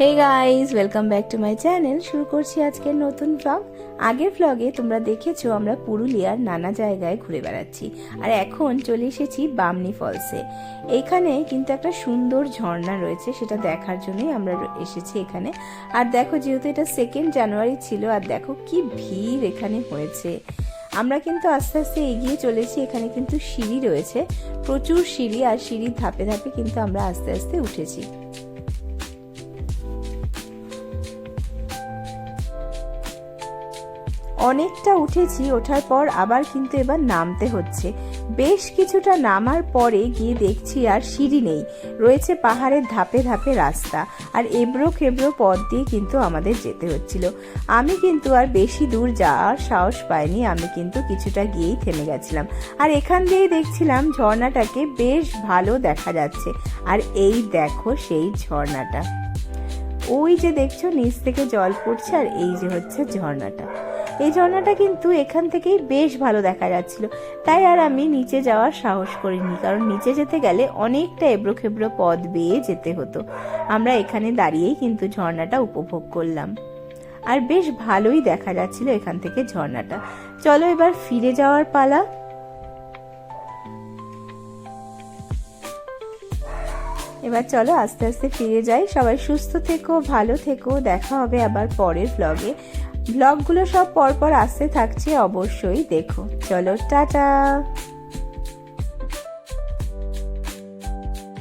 Hey guys welcome back to my channel শুরু করছি আজকের নতুন ব্লগ আগের ব্লগে তোমরা দেখেছ আমরা পুরুলিয়ার নানা জায়গায় ঘুরে বেড়াচ্ছি। আর এখন চলে এসেছি বামনি ফলসে এখানে কিন্তু একটা সুন্দর ঝর্ণা রয়েছে, সেটা দেখার জন্যই আমরা এসেছি এখানে। আর দেখো যেহেতু এটা সেকেন্ড জানুয়ারি ছিল, আর দেখো কি ভিড় এখানে হয়েছে। আমরা কিন্তু আস্তে আস্তে এগিয়ে চলেছি, এখানে কিন্তু সিঁড়ি রয়েছে। প্রচুর সিঁড়ি, আর সিঁড়ির ধাপে ধাপে কিন্তু আমরা আস্তে আস্তে উঠেছি। অনেকটা উঠেছি, ওঠার পর আবার কিন্তু এবার নামতে হচ্ছে। বেশ কিছুটা নামার পরে গিয়ে দেখছি আর সিঁড়ি নেই, রয়েছে পাহাড়ের ধাপে ধাপে রাস্তা। আর এবড়ো খেবড়ো পথ দিয়ে কিন্তু আমাদের যেতে হচ্ছিল। আমি কিন্তু আর বেশি দূর যাওয়ার সাহস পাইনি, আমি কিন্তু কিছুটা গিয়েই থেমে গেছিলাম। আর এখান দিয়েই দেখছিলাম ঝর্ণাটাকে বেশ ভালো দেখা যাচ্ছে। আর এই দেখো সেই ঝর্ণাটা। ওই যে দেখছ, নিচ থেকে জল পড়ছে আর এই যে হচ্ছে ঝর্ণাটা। এই ঝর্ণাটা কিন্তু এখান থেকেই বেশ ভালো দেখা যাচ্ছিল। তাই আর আমি নিচে যাওয়ার সাহস করিনি, কারণ নিচে যেতে গেলে অনেকটা এবড়ো খেবড়ো পথ বেয়ে যেতে হতো। আমরা এখানে দাঁড়িয়েই কিন্তু ঝর্ণাটা উপভোগ করলাম। আর বেশ ভালোই দেখা যাচ্ছিল এখান থেকে ঝর্ণাটা। চলো এবার ফিরে যাওয়ার পালা। এবার চলো আস্তে আস্তে ফিরে যাই। সবাই সুস্থ থেকো, ভালো থেকো। দেখা হবে আবার পরের ব্লগে ব্লগগুলো সব পরপর আসতে থাকছে অবশ্যই দেখো। চলো টাটা!